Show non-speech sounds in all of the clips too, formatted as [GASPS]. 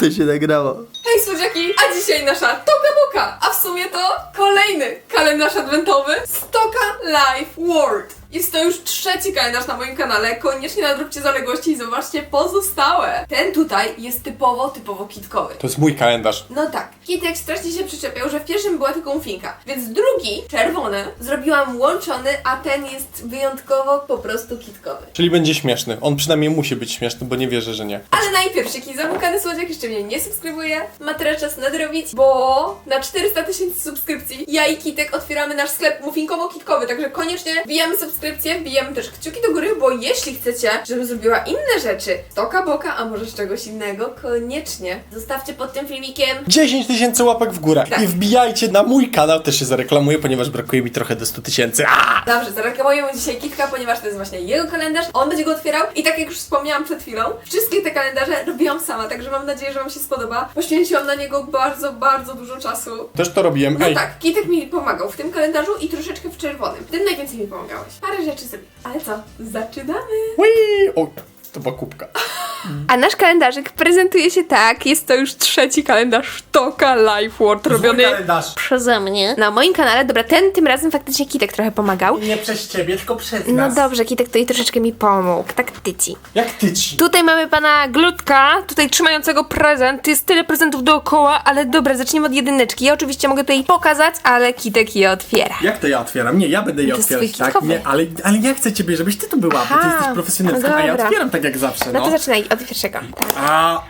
To się nagrało. Hej słodziaki, a dzisiaj nasza Toka Boka, a w sumie to kolejny kalendarz adwentowy Stoka Life World. Jest to już trzeci kalendarz na moim kanale, koniecznie nadróbcie zaległości i zobaczcie pozostałe. Ten tutaj jest typowo, typowo kitkowy. To jest mój kalendarz. No tak, Kitek strasznie się przyczepiał, że w pierwszym była tylko mufinka, więc drugi, czerwony, zrobiłam łączony, a ten jest wyjątkowo po prostu kitkowy. Czyli będzie śmieszny. On przynajmniej musi być śmieszny, bo nie wierzę, że nie. Ale najpierw, jeśli zamykany słodziak jeszcze mnie nie subskrybuje, ma teraz czas nadrobić, bo na 400 tysięcy subskrypcji ja i Kitek otwieramy nasz sklep muffinkowo-kitkowy, także koniecznie wbijamy subskrypcję, wbijamy też kciuki do góry, bo jeśli chcecie, żebym zrobiła inne rzeczy, toka boka, a może z czegoś innego, koniecznie zostawcie pod tym filmikiem 10 tysięcy łapek w górę. Tak. I wbijajcie na mój kanał, też się zareklamuję, ponieważ brakuje mi trochę do 100 tysięcy. A! Dobrze, zareklamujemy dzisiaj Kitka, ponieważ to jest właśnie jego kalendarz, on będzie go otwierał i tak jak już wspomniałam przed chwilą, wszystkie te kalendarze robiłam sama, także mam nadzieję, że Wam się spodoba. Poświęciłam na niego bardzo, bardzo dużo czasu. Też to robiłem. No Ej, tak, Kitek mi pomagał w tym kalendarzu i troszeczkę w czerwonym. W tym najwięcej mi pomagałeś. Parę rzeczy sobie. Ale co? Zaczynamy! Whee! O, to była kubka. [LAUGHS] A nasz kalendarzyk prezentuje się tak. Jest to już trzeci kalendarz Toka Life World robiony kalendarz. przeze mnie. Na moim kanale, dobra, ten tym razem faktycznie Kitek trochę pomagał. Nie przez ciebie, tylko przez No nas. dobrze, Kitek tutaj troszeczkę mi pomógł. Tak tyci. Jak ty ci? Tutaj mamy pana Glutka, tutaj trzymającego prezent. Jest tyle prezentów dookoła, ale dobra, zaczniemy od jedyneczki. Ja oczywiście mogę tutaj pokazać, ale Kitek je otwiera. Jak to ja otwieram? Nie, ja będę je To jest otwierać, tak? kitkowy. Nie, ale, ale ja chcę ciebie, żebyś ty tu była, bo ty Aha, jesteś profesjonalistą, no a ja dobra. otwieram tak jak zawsze, No no. to zaczynaj od pierwszego. Tak. A,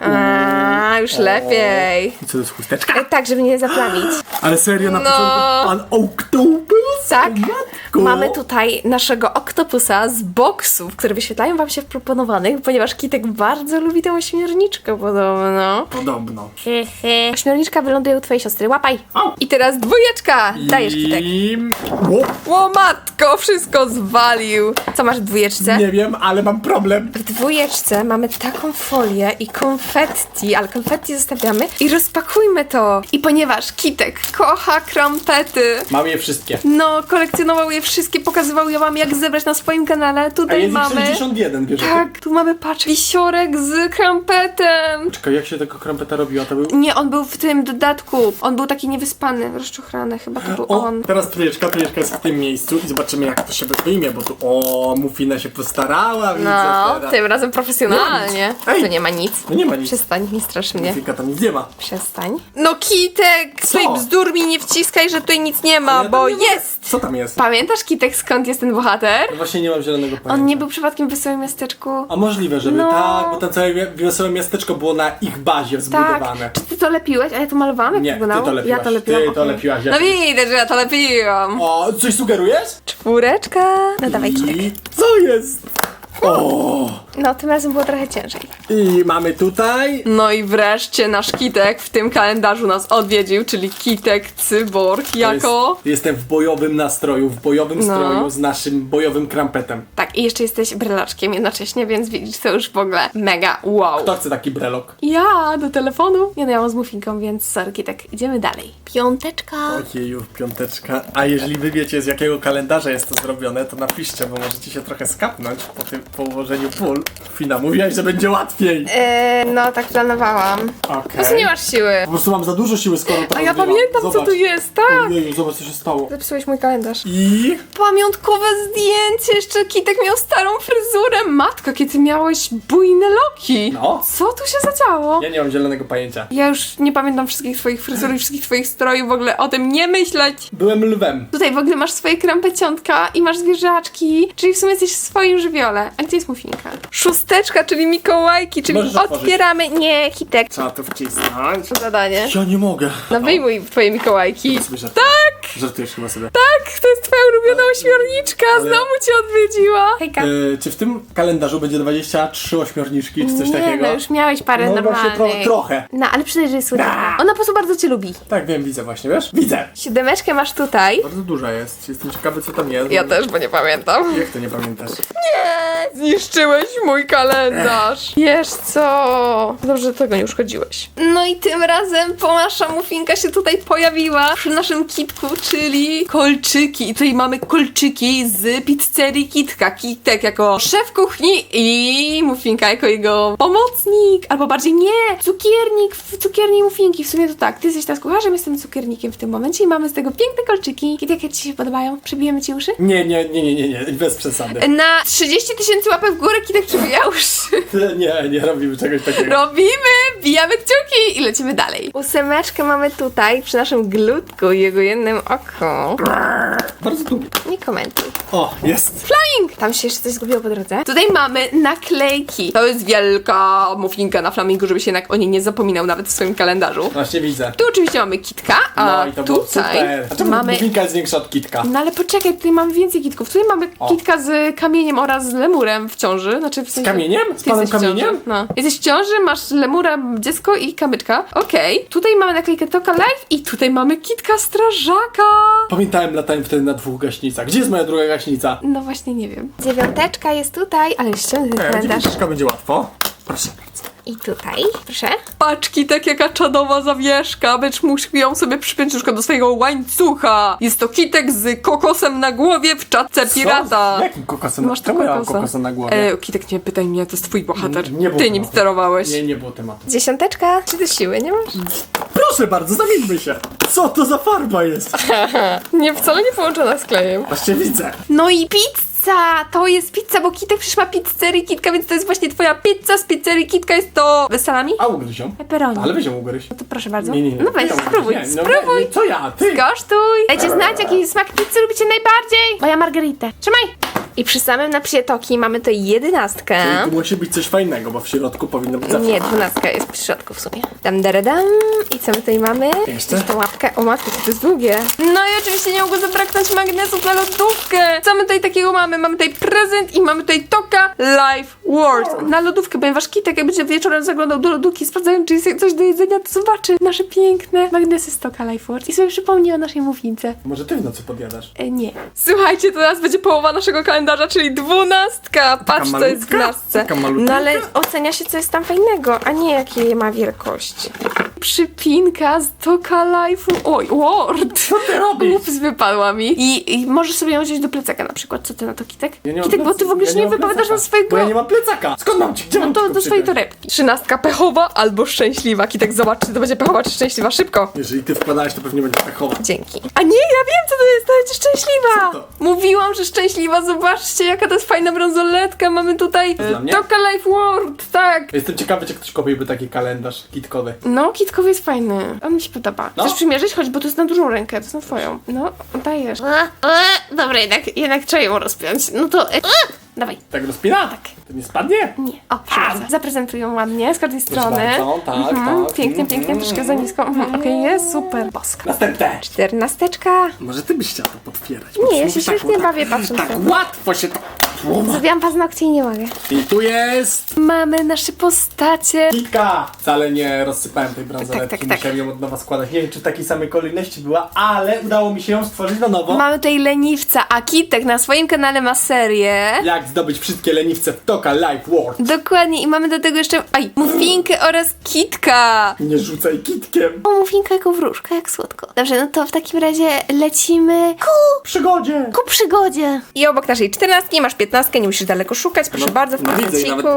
A, już lepiej. I co to jest chusteczka? E, Tak, żeby nie zaplamić. Ale serio, na No. początku pan Octopus? Tak. Matko. Mamy tutaj naszego oktopusa z boksów, które wyświetlają wam się w proponowanych, ponieważ Kitek bardzo lubi tę ośmiorniczkę podobno. Podobno. Hehe. Ośmiorniczka wyląduje u twojej siostry, łapaj. Au. I teraz dwójeczka. Dajesz Kitek. I... O, matko, wszystko zwalił. Co masz w dwójeczce? nie wiem, ale mam problem. W dwójeczce mamy taką folię i konfetti, ale konfetti zostawiamy i rozpakujmy to. I ponieważ Kitek kocha krampety, Mam je wszystkie. no kolekcjonował je wszystkie, pokazywał je wam jak zebrać na swoim kanale. A Tutaj jest ich mamy... 61, bierze. Tak, tu mamy patrz, wisiorek z krampetem. Czekaj, jak się tego krampeta robiło? To był... Nie, on był w tym dodatku. On był taki niewyspany, rozczochrany, chyba to był O, on. teraz trójeczka, trójeczka jest w tym miejscu i zobaczymy jak to się wyjmie, bo tu o, Mufina się postarała, widzę No, teraz. tym razem profesjonalnie. Nie ma nic. Ej. Tu nie ma nic. No nie ma nic. Przestań, nie strasz mnie. Mufika tam nic nie ma. Przestań. No Kitek! Swój bzdur mi nie wciskaj, że tutaj nic nie ma, Ja tam bo nie ma- jest! Co tam jest? Pamiętasz Kitek skąd jest ten bohater? No właśnie nie mam zielonego pojęcia. On nie był przypadkiem w Wesołym Miasteczku? A możliwe, żeby No. tak, bo tam całe wi- wesołe miasteczko było na ich bazie Tak. zbudowane. Czy ty to lepiłeś? A ja to malowałam? Jak Nie, wyglądało? ty to lepiłaś. Ja to lepiłam. Ty to okej. lepiłaś, ja No to- widać, że ja to lepiłam. O, coś sugerujesz? Czwóreczka. No dawaj Kitek. I co jest? O! No, tym razem było trochę ciężej. I mamy tutaj No i wreszcie nasz Kitek w tym kalendarzu nas odwiedził, czyli Kitek Cyborg jako... Jest, jestem w bojowym nastroju, w bojowym No. stroju z naszym bojowym krampetem. Tak, i jeszcze jesteś brylaczkiem jednocześnie, więc widzisz, to już w ogóle mega wow. Kto chce taki brelok? Ja do telefonu. Nie no, ja mam z muffinką, więc sorry, tak idziemy dalej. Piąteczka. Ojeju, piąteczka. A jeżeli wy wiecie z jakiego kalendarza jest to zrobione, to napiszcie, bo możecie się trochę skapnąć po, tym, po ułożeniu pól. Fina, mówiłaś, że będzie łatwiej. Eee, no tak planowałam. Po prostu Okej. nie masz siły. Po prostu mam za dużo siły, skoro to A ja rozgrywam. pamiętam, co Zobacz. tu jest, tak. Ojeju, zobacz, co się stało. Zepsułeś mój kalendarz. I... Pamiątkowe zdjęcie, jeszcze Kitek miał starą fryzurę. Matko, kiedy miałeś bujne loki. No. Co tu się zadziało? Ja nie mam zielonego pojęcia. Ja już nie pamiętam wszystkich twoich fryzur i wszystkich twoich strojów, w ogóle o tym nie myśleć. Byłem lwem. Tutaj w ogóle masz swoje krampecionka i masz zwierzaczki, czyli w sumie jesteś w swoim żywiole. A gdzie jest mufinka? Szósteczka, czyli Mikołajki, czyli Możesz otworzyć. otwieramy... Nie, Kitek. Trzeba to wcisnąć. Zadanie. Ja nie mogę. No wyjmuj twoje Mikołajki. Chyba sobie żartujesz. Tak, Żartujesz chyba sobie. tak, to jest twoja ulubiona ośmiorniczka, znowu cię odwiedziła. Hejka. E, czy w tym kalendarzu będzie 23 ośmiorniczki, czy coś nie, takiego? no już miałeś parę No właśnie normalnych. tro, trochę. No, ale przynajmniej, że jest słodka. Ona po prostu bardzo cię lubi. Tak, wiem, widzę właśnie, wiesz? Widzę! Siódemeczkę masz tutaj. Bardzo duża jest. Jestem ciekawy, co tam jest. Ja też, bo nie pamiętam. Jak to nie pamiętasz? Zniszczyłeś mój kalendarz. Wiesz co? Dobrze, że tego nie uszkodziłeś. No i tym razem po nasza mufinka się tutaj pojawiła przy naszym kitku, czyli kolczyki. I tutaj mamy kolczyki z pizzerii Kitka. Kitek jako szef kuchni i Muffinka jako jego pomocnik. Albo bardziej nie, cukiernik w cukierni Muffinki. W sumie to tak, ty jesteś teraz kucharzem, jestem cukiernikiem w tym momencie i mamy z tego piękne kolczyki. Kitek, jak ci się podobają? Przybijemy ci uszy? Nie, nie, nie, nie, nie, nie, bez przesady. Na 30 tysięcy łapek w górę Kitek przybija uszy. [LAUGHS] Nie, nie robimy czegoś takiego. Robimy! Bijamy kciuki i lecimy dalej. Ósemeczkę mamy tutaj przy naszym glutku i jego jednym oku. Bardzo długo. Nie komentuj. O, jest. Flaming! Tam się jeszcze coś zgubiło po drodze. Tutaj mamy naklejki. To jest wielka muffinka na flamingu, żeby się jednak o niej nie zapominał nawet w swoim kalendarzu. Właśnie widzę. Tu oczywiście mamy kitka, a No i to było tutaj super. A czemu mamy... Mufinka jest większa od kitka? No ale poczekaj, tutaj mamy więcej kitków. Tutaj mamy O. kitka z kamieniem oraz z lemurem w ciąży. Znaczy w sensie... kamieniem? Z Ty panem jesteś w ciąży. kamieniem? No. Jesteś w ciąży, masz lemura, dziecko i kamyczka. Okej. Tutaj mamy naklejkę Toka Life i tutaj mamy kitka strażaka. Pamiętałem, latałem wtedy na dwóch gaśnicach. Gdzie jest moja druga gaśnica? No właśnie nie wiem. Dziewiąteczka jest tutaj, ale ściągnę ten E, kalendarz. dziewięćka będzie łatwo. Proszę bardzo. I tutaj, proszę. Paczki, tak jaka czadowa zawieszka. Becz mógł ją sobie przypiąć już do swojego łańcucha. Jest to kitek z kokosem na głowie w czatce pirata. Co? Jakim kokosem? Masz Czemu to ja mam kokosa. kokosa na głowie? E, kitek, nie pytaj mnie, to jest twój bohater. Nie- nie było Ty nim tematu. sterowałeś. Nie, nie było tematu. Dziesiąteczka, czy ty siły nie masz? Proszę bardzo, zamieńmy się. Co to za farba jest? [LAUGHS] Nie, wcale nie połączona z klejem. Właśnie widzę. No i pizza! To jest pizza, bo Kitek przecież ma pizzerię Kitka, więc to jest właśnie twoja pizza z pizzerii Kitka. Jest to z salami? A ugryź ją. Pepperoni. Ale weź ją ugryź. No to proszę bardzo. Nie, nie, nie. No weź, ugryź. spróbuj, Nie, no, spróbuj. nie, Co ja? Ty? Kosztuj! Dajcie znać, jaki smak pizzy lubicie najbardziej. Moja margaritę. Trzymaj! I przy samym napsie toki mamy tutaj jedenastkę. Tu musi być coś fajnego, bo w środku powinno być zawsze. Nie, dwunastka jest przy środku w sumie. Dam, daradam. I co my tutaj mamy? Jeszcze? Jeszcze łapkę. O matko, to jest długie. No i oczywiście nie mogło zabraknąć magnesów na lodówkę. Co my tutaj takiego mamy? Mamy tutaj prezent i mamy tutaj Toka Life World na lodówkę, ponieważ Kitek jak będzie wieczorem zaglądał do lodówki, sprawdzając czy jest coś do jedzenia, to zobaczy nasze piękne magnesy z Toka Life World i sobie przypomni o naszej mównicy. Może ty w nocy podjadasz? E, nie. Słuchajcie, to teraz będzie połowa naszego kalendarza, czyli dwunastka. Patrz, co jest w malutka? nastce. Taka malutka? No ale ocenia się, co jest tam fajnego, a nie jakie ma wielkość. Przypinka z Toka Life'u. Oj, Word. Co ty robisz? Ups, wypadła mi. I, I możesz sobie ją wziąć do plecaka na przykład. Co ty na to, Kitek? Ja nie mam Kitek, bo ty w ogóle ja się nie mam wypowiadasz plecaka, na swojego... Bo ja nie mam plecaka. Skąd mam ci? Gdzie No mam to ci do swojej przypiąć? torebki. Trzynastka pechowa albo szczęśliwa. Kitek, zobacz, czy to będzie pechowa czy szczęśliwa. Szybko. Jeżeli ty wkładałeś, to pewnie będzie pechowa. Dzięki. A nie, ja wiem co to jest, to będzie szczęśliwa! Co to? Mówiłam, że szczęśliwa, zobaczcie jaka to jest fajna bransoletka. Mamy tutaj To dla mnie? Toka Life World, tak. Jestem ciekawy, czy ktoś kupiłby taki kalendarz kitkowy. No, kitkowy jest fajny. On mi się podoba. No. Chcesz przymierzyć? Chodź, bo to jest na dużą rękę, to jest na twoją. No, dajesz. Dobra, jednak, jednak trzeba ją rozpiąć. No to... e, Dawaj. Tak rozpina? Tak. To nie spadnie? Nie. O, proszę bardzo. Zaprezentują ładnie z każdej strony. bardzo, tak, Mhm, tak. Pięknie, pięknie, Mhm. troszkę za nisko. Mhm, Okej, jest super. Boska. Następne. Czternasteczka. Może ty byś chciała to potwierać. Nie, ja się świetnie bawię patrząc Tak na to. łatwo się to... Zrobiłam paznokcie i nie mogę. I tu jest... Mamy nasze postacie. Kitka! Wcale nie rozsypałem tej bransoletki, Tak, tak, tak. musiałem ją od nowa składać. Nie wiem, czy w takiej samej kolejności była, ale udało mi się ją stworzyć na nowo. Mamy tutaj leniwca, a Kitek na swoim kanale ma serię. Jak zdobyć wszystkie leniwce w Toka Life World. Dokładnie, i mamy do tego jeszcze, aj, muffinkę oraz kitka. Nie rzucaj kitkiem. O, muffinka jako wróżka, jak słodko. Dobrze, no to w takim razie lecimy ku, W przygodzie. ku przygodzie. I obok naszej czternastki masz piętnastkę, nie musisz daleko szukać, proszę bardzo, w No prezenciku.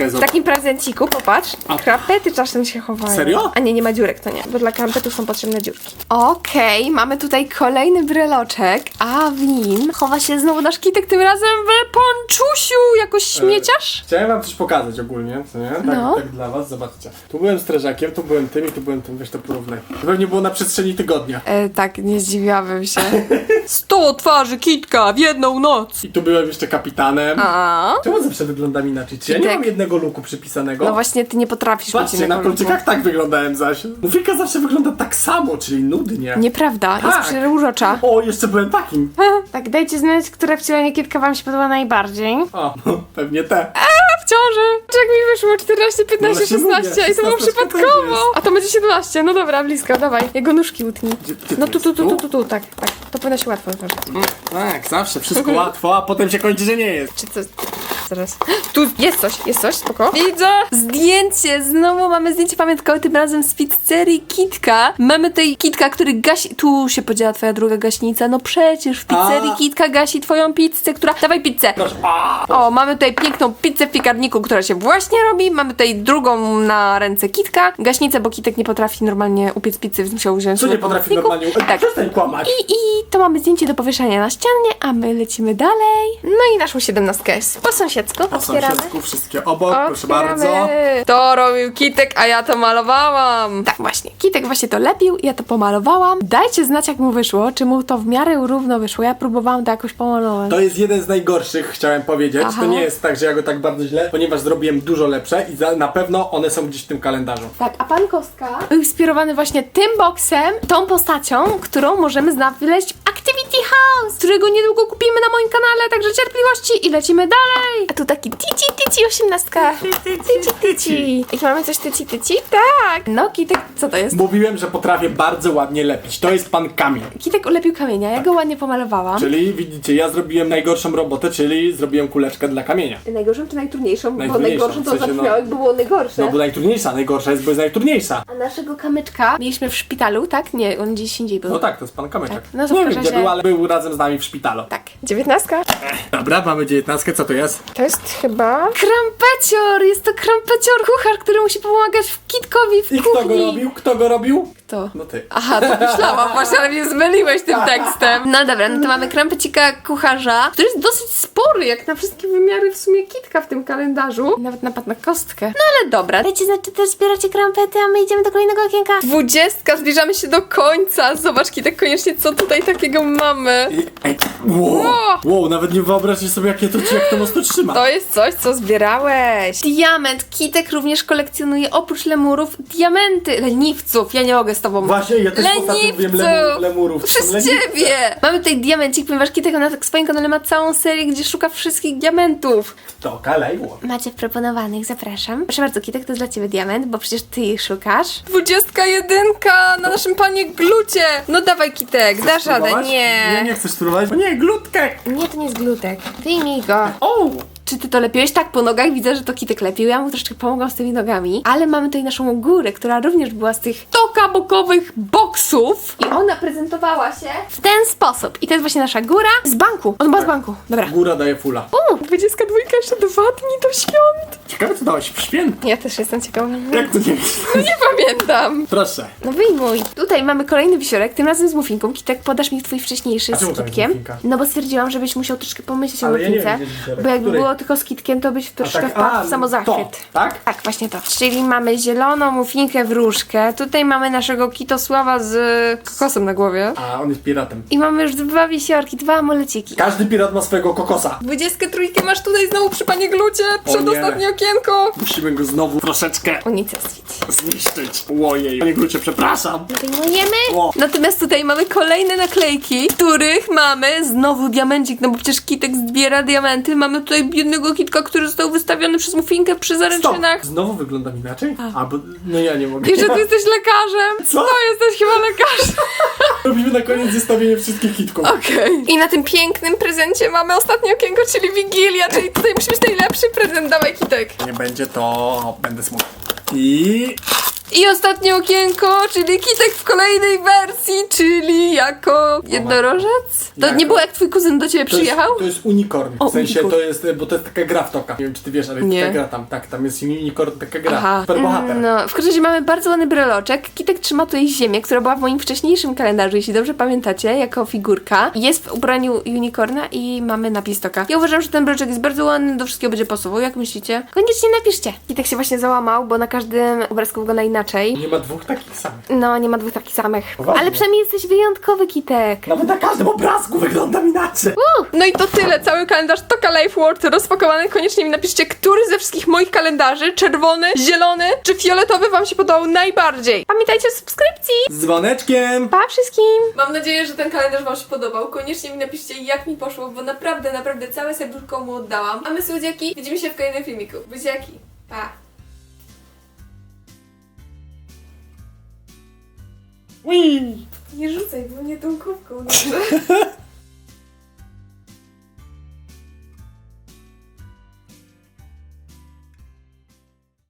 jest W takim prezenciku, popatrz, A. krapety czasem się chowają. Serio? A nie, nie ma dziurek, to nie, bo dla krampetów są potrzebne dziurki. Okej, mamy tutaj kolejny breloczek, a w nim chowa się znowu nasz kitek, tym razem w ponczusiu, jakoś śmieciarz? Chciałem wam coś pokazać ogólnie, co nie? Tak, No. tak dla was, zobaczcie. Tu byłem strażakiem, tu byłem tym i tu byłem tym, weź to porównaj. To pewnie było na przestrzeni tygodnia. E, tak, nie zdziwiłabym się. [LAUGHS] Sto twarzy kitka w jedną noc. I tu byłem jeszcze kapitanem. A? Czemu zawsze wyglądam inaczej? Czy ja nie mam jednego luku przypisanego? No właśnie, ty nie potrafisz Patrzcie, mieć na innego kolczykach tak wyglądałem zaś. Mufika zawsze wygląda tak samo, czyli nudnie. Nieprawda, Tak. jest przeurocza. O, jeszcze byłem takim. [LAUGHS] Tak, dajcie znać, które wcielenie kitka wam się podoba najbardziej. O, [LAUGHS] pewnie te. W ciąży. Jak mi wyszło 14, 15, No właśnie mówię, 16 i to było 16 przypadkowo. jest. A to będzie 17. No dobra, blisko, dawaj. Jego nóżki utnij. Gdzie- gdzie No tu, tu, jest? tu, tu, Tu? tu, tak, tak. To powinno się łatwo otworzyć. Tak, zawsze, wszystko łatwo, a potem się kończy, że nie jest. Czy to... Zaraz. [GASPS] Tu jest coś, jest coś, spoko. Widzę! Zdjęcie! Znowu mamy zdjęcie pamiątkowe, tym razem z pizzerii Kitka. Mamy tutaj Kitka, który gasi... Tu się podziela twoja druga gaśnica. No przecież w pizzerii A. Kitka gasi twoją pizzę, która... Dawaj pizzę! Proszę. A! O, mamy tutaj piękną pizzę w piekarniku, która się właśnie robi. Mamy tutaj drugą na ręce Kitka. Gaśnicę, bo Kitek nie potrafi normalnie upiec pizzy, więc musiał wziąć Co nie potrafi normalnie? Tak. Przestań kłamać. I, I to mamy zdjęcie do powieszenia na ścianie, a my lecimy dalej. No i naszą siedemnastkę jest po sąsiedzku. Po Otwieramy. sąsiedzku wszystkie obok, proszę Otwieramy. bardzo. To robił Kitek, a ja to malowałam. Tak właśnie, Kitek właśnie to lepił, ja to pomalowałam. Dajcie znać jak mu wyszło, czy mu to w miarę równo wyszło. Ja próbowałam to jakoś pomalować. To jest jeden z najgorszych, chciałem powiedzieć. Aha. To nie jest tak, że ja go tak bardzo źle, ponieważ zrobiłem dużo lepsze i za, na pewno one są gdzieś w tym kalendarzu. Tak, a pan Kostka był inspirowany właśnie tym boksem, tą postacią, którą możemy znaleźć House, którego niedługo kupimy na moim kanale, także cierpliwości i lecimy dalej. A tu taki tici tici osiemnastka. Tici tici. Jak mamy coś tyci tyci? Tak. No, Kitek, co to jest? Mówiłem, że potrafię bardzo ładnie lepić. To jest pan Kamil. Kitek ulepił kamienia, ja go ładnie pomalowałam. Czyli widzicie, ja zrobiłem najgorszą robotę, czyli zrobiłem kuleczkę dla kamienia. Najgorszą czy najtrudniejszą? Najtrudniejszą, bo najgorszą to sensie, no- zabrzmiało, jakby było najgorsze. No bo najtrudniejsza, najgorsza jest, bo jest najtrudniejsza. A naszego kamyczka mieliśmy w szpitalu, tak? Nie, on gdzieś indziej był. No tak, to jest pan kamyczek. Tak. No to w nie wiem każdym gdzie razie- był, ale był razem z nami w szpitalu. Tak, dziewiętnastka. Dobra, mamy dziewiętnastkę, co to jest? To jest chyba... Krampecior! Jest to krampecior kucharz, który musi pomagać w Kitkowi w I kuchni. kto go robił? Kto go robił? Kto? No ty. Aha, to myślałam [LAUGHS] właśnie, ale mnie zmyliłeś tym tekstem. No dobra, no to mamy krampecika kucharza, który jest dosyć spory, jak na wszystkie wymiary w sumie kitka w tym kalendarzu. Nawet napadł na kostkę. No ale dobra. Wiecie, znaczy też zbieracie krampety, a my idziemy do kolejnego okienka. Dwudziestka, zbliżamy się do końca. Zobacz, Kitek, koniecznie co tutaj takiego mamy. I, ej, wow, wow, nawet nie wyobraźcie sobie, jakie to, jak to mocno trzyma. To jest coś, co zbierałeś. Diament. Kitek również kolekcjonuje oprócz lemurów diamenty. Leniwców. Ja nie mogę z tobą. Właśnie, ja też ostatnio mówiłem lemur, lemurów. Są Przez leniwce. ciebie! Mamy tutaj diamencik, ponieważ Kitek na tak swoim kanale ma całą serię, gdzie szuka wszystkich diamentów. To kalejło. Macie proponowanych, zapraszam. Proszę bardzo, Kitek, to jest dla ciebie diament, bo przecież ty ich szukasz. Dwudziestka jedynka na naszym panie glucie. No dawaj Kitek, dasz radę. Spróbować? Nie, Nie. nie chcesz spróbować? O nie, glutkę. Nie, to nie jest glutek. Wyjmij go. O! Czy ty to lepiłeś? Tak, po nogach widzę, że to Kitek lepił. Ja mu troszeczkę pomogłam z tymi nogami. Ale mamy tutaj naszą górę, która również była z tych toka bokowych boksów. I ona prezentowała się w ten sposób. I to jest właśnie nasza góra z banku. On była z banku. Dobra. Góra daje fula. U, 22 jeszcze dwa dni do świąt. Ciekawe, co dałaś w święt. Ja też jestem ciekawa. Jak to nie Nie pamiętam. Proszę. No wyjmuj. Tutaj mamy kolejny wisiorek, tym razem z muffinką. Kitek, podasz mi twój wcześniejszy A z czemu tam jest kitkiem. muffinka? No bo stwierdziłam, żebyś musiał troszkę pomyśleć o Ale ja nie muffince. wiem, gdzie jest wisiorek. bo jakby Której? było tylko z kitkiem, to byś troszkę tak, wpadł a, w samozachwyt. to, tak? Tak, właśnie to. Czyli mamy zieloną muffinkę wróżkę. Tutaj mamy naszego Kitosława z kokosem na głowie. A on jest piratem. I mamy już dwa wisiorki, dwa amuleciki. Każdy pirat ma swojego kokosa. Dwudziestkę trójkę masz tutaj znowu przy panie Glucie. Przedostatnie okienko. Musimy go znowu troszeczkę Unicestwić. zniszczyć. Ojej. Panie Grucie, przepraszam. Wyjmujemy. O, Natomiast tutaj mamy kolejne naklejki, których mamy znowu diamencik, no bo przecież Kitek zbiera diamenty. Mamy tutaj jednego Kitka, który został wystawiony przez Muffinkę przy zaręczynach. Znowu wyglądam inaczej? A, bo, no ja nie mogę. I że ty jesteś lekarzem. Co? To jesteś chyba lekarzem. [LAUGHS] Robimy na koniec zestawienie wszystkich hitków. Okej. I na tym pięknym prezencie mamy ostatnie okienko, czyli Wigilia, czyli tutaj musi być najlepszy prezent. Dawaj Kitek. Nie będzie to... będę smutny. I... I ostatnie okienko, czyli Kitek w kolejnej wersji, czyli jako jednorożec. To Jako- nie było jak twój kuzyn do ciebie To jest, przyjechał? to jest unicorn. O, w sensie unicorn. to jest, bo to jest taka gra w toka. Nie wiem czy ty wiesz, ale jest Nie. taka gra tam. Tak, tam jest unicorn, taka gra. Super bohater. No, w każdym razie mamy bardzo ładny breloczek. Kitek trzyma tutaj ziemię, która była w moim wcześniejszym kalendarzu, jeśli dobrze pamiętacie, jako figurka. Jest w ubraniu unicorna i mamy napis toka. Ja uważam, że ten breloczek jest bardzo ładny, do wszystkiego będzie pasował. Jak myślicie? Koniecznie napiszcie. Kitek się właśnie załamał, bo na każdym obrazku wygląda inaczej. Nie ma dwóch takich samych. No, nie ma dwóch takich samych. Ale przynajmniej jesteś wyjątkowy, Kitek. Nawet na każdym obrazku wyglądam inaczej. No i to tyle, cały kalendarz Toka Life World rozpakowany. Koniecznie mi napiszcie, który ze wszystkich moich kalendarzy, czerwony, zielony czy fioletowy wam się podobał najbardziej. Pamiętajcie o subskrypcji. Z dzwoneczkiem. Pa wszystkim! Mam nadzieję, że ten kalendarz Wam się podobał. Koniecznie mi napiszcie, jak mi poszło, bo naprawdę, naprawdę całe serduszko mu oddałam. A my, słodziaki, widzimy się w kolejnym filmiku. Buziaki, pa! Wii. Nie rzucaj, bo mnie tą kubką, dobrze?